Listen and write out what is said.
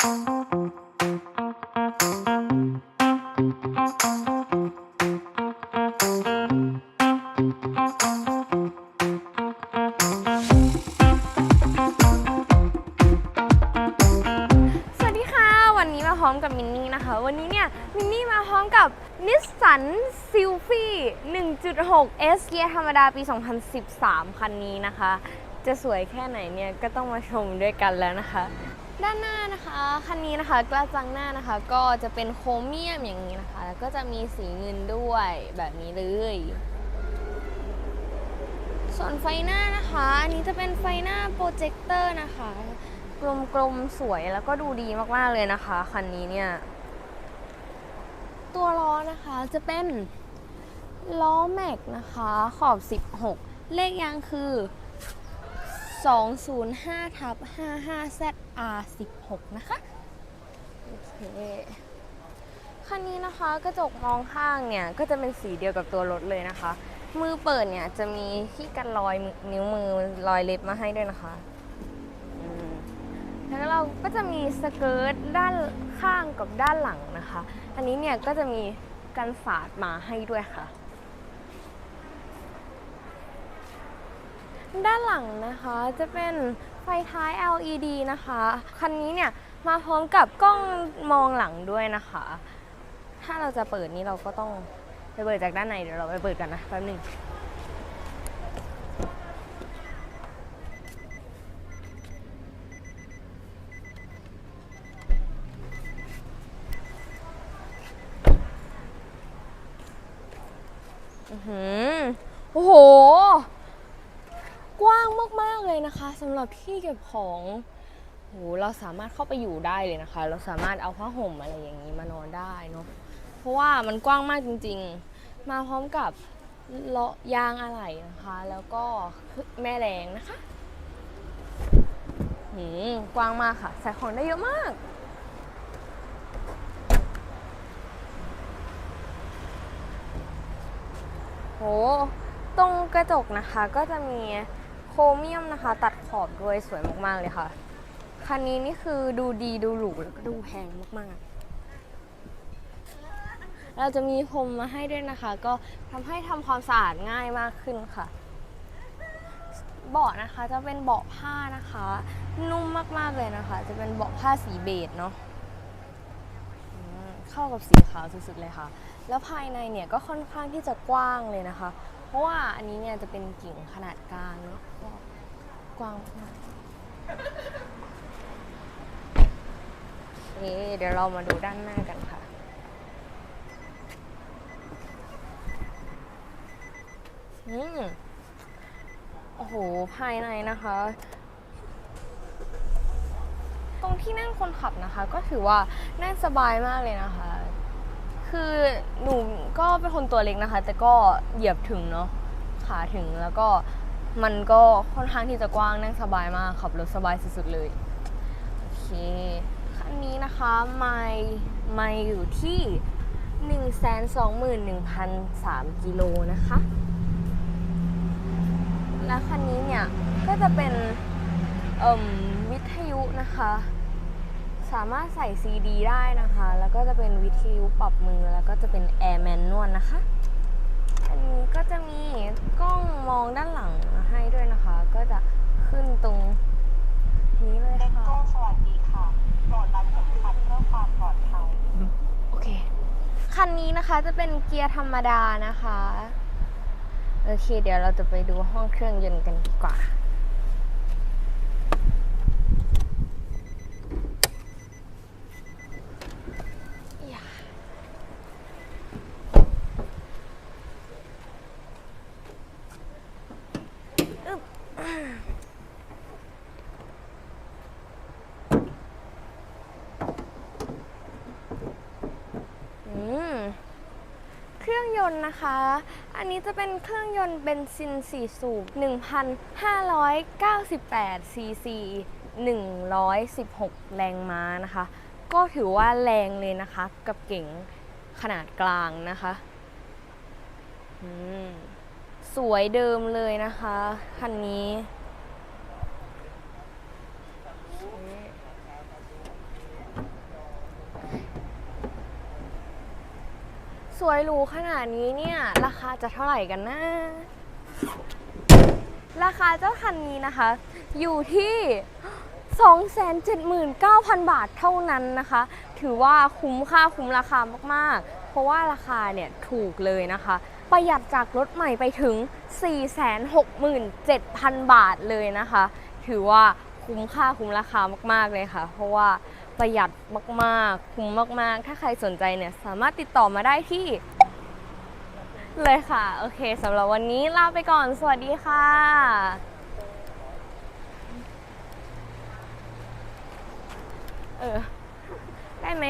ส สันซิลฟี่1.6 S เกียร์ธรรมดาปี 2013 คันนี้นะคะ จะสวยแค่ไหนเนี่ย ก็ต้องมาชมด้วยกันแล้วนะคะ ด้านหน้านะคะ คันนี้นะคะกระจังหน้านะคะ ก็จะเป็นโครเมียมอย่างนี้นะคะ แล้วก็จะมีสีเงินด้วยแบบนี้เลย ส่วนไฟหน้านะคะ อันนี้จะเป็นไฟหน้าโปรเจคเตอร์นะคะ กลมๆสวยแล้วก็ดูดีมากๆเลยนะคะ คันนี้เนี่ย ตัวล้อนะคะจะเป็นล้อแม็กนะคะขอบ 16 เลขยางคือ 205ทับ 55ZR16 นะคะโอเคคันนี้นะคะกระจกมองข้างเนี่ย ก็จะเป็นสีเดียวกับตัวรถเลยนะคะ มือเปิดเนี่ย จะมีที่กันรอยนิ้วมือรอยเล็บมาให้ด้วยนะคะ แล้วเราก็จะมีสเกิร์ตด้านข้างกับด้านหลังนะคะ อันนี้เนี่ยก็จะมีกันสาดมาให้ด้วยค่ะ ด้านหลังนะคะจะเป็นไฟท้าย LED นะคะ คันนี้เนี่ยมาพร้อมกับกล้องมองหลังด้วยนะคะ ถ้าเราจะเปิดนี้เราก็ต้องไปเปิดจากด้านในเดี๋ยวเราไปเปิดกันนะแป๊บหนึ่ง อื้อหือโอ้โห กว้างมาก ๆ เลยนะคะสำหรับที่เก็บของโหเราสามารถเข้าไปอยู่ได้เลยนะคะ เราสามารถเอาผ้าห่มอะไรอย่างนี้มานอนได้เนาะเพราะว่ามันกว้างมากจริง ๆ มาพร้อมกับเลาะยางอะไหล่นะคะ แล้วก็แม่แรงนะคะหืมกว้างมากค่ะ ใส่ของได้เยอะมาก โห ตรงกระจกนะคะก็จะมีโครเมียมนะคะ ตัดขอบด้วยสวยมากๆเลยค่ะ คันนี้นี่คือดูดีดูหรูแล้วก็ดูแพงมากๆ เราจะมีพรมมาให้ด้วยนะคะ ก็ทำให้ทำความสะอาดง่ายมากขึ้นค่ะเบาะนะคะจะเป็นเบาะผ้านะคะ นุ่มมากๆเลยนะคะ จะเป็นเบาะผ้าสีเบจเนาะเข้ากับสีขาวสุดๆเลยค่ะ แล้วภายในเนี่ยก็ค่อนข้างที่จะกว้างเลยนะคะ เพราะว่าอันนี้เนี่ยจะเป็นกิ่งขนาดกลางเนาะกว้างมากโอเคเดี๋ยวเรามาดูด้านหน้ากันค่ะ อืมโอ้โห ภายในนะคะ ตรงที่นั่งคนขับนะคะ ก็ถือว่านั่งสบายมากเลยนะคะ คือหนูก็เป็นคนตัวเล็กนะคะ แต่ก็เหยียบถึงเนาะขาถึงแล้วก็มันก็ค่อนข้างที่จะกว้างนั่งสบายมากขับรถสบายสุดๆเลยโอเคคันนี้นะคะไม่ไม่อยู่ที่121,003กิโลนะคะ และคันนี้เนี่ยก็จะเป็นมวิทยุนะคะ สามารถใส่ซีดีได้นะคะ แล้วก็จะเป็นวิทยุปรับมือ แล้วก็จะเป็นแอร์แมนนวลนะคะ อันนี้ก็จะมีกล้องมองด้านหลังมาให้ด้วยนะคะ ก็จะขึ้นตรงนี้เลยเด็กค่ะโก้สวัสดีค่ะโปรดรัดเข็มขัดเพื่อความปลอดภัย โอเค คันนี้นะคะจะเป็นเกียร์ธรรมดานะคะ โอเค เดี๋ยวเราจะไปดูห้องเครื่องยนต์กันดีกว่าอย่าอึ๊บอืม เค รื่องยนต์นะคะ อันนี้จะเป็นเครื่องยนต์เบนซิน 4 สูบ 1,598 ซีซี 116 แรงม้านะคะ ก็ถือว่าแรงเลยนะคะ กับเก๋งขนาดกลางนะคะสวยเดิมเลยนะคะ คันนี้ ส วยหรูขนาดนี้เนี่ย ราคาจะเท่าไหร่กันนะ ราคาเจ้าคันนี้นะคะ อยู่ที่ 279,000 บาทเท่านั้นนะคะ ถือว่าคุ้มค่าคุ้มราคามากๆ เพราะว่าราคาเนี่ยถูกเลยนะคะ ประหยัดจากรถใหม่ไปถึง 467,000 บาทเลยนะคะ ถือว่าคุ้มค่าคุ้มราคามากๆเลยค่ะ เพราะว่า ประหยัดมากๆ คุ้มมากๆ ถ้าใครสนใจเนี่ยสามารถติดต่อมาได้ที่ เลยค่ะ โอเคสำหรับวันนี้ลาไปก่อน สวัสดีค่ะเออ ได้ไหม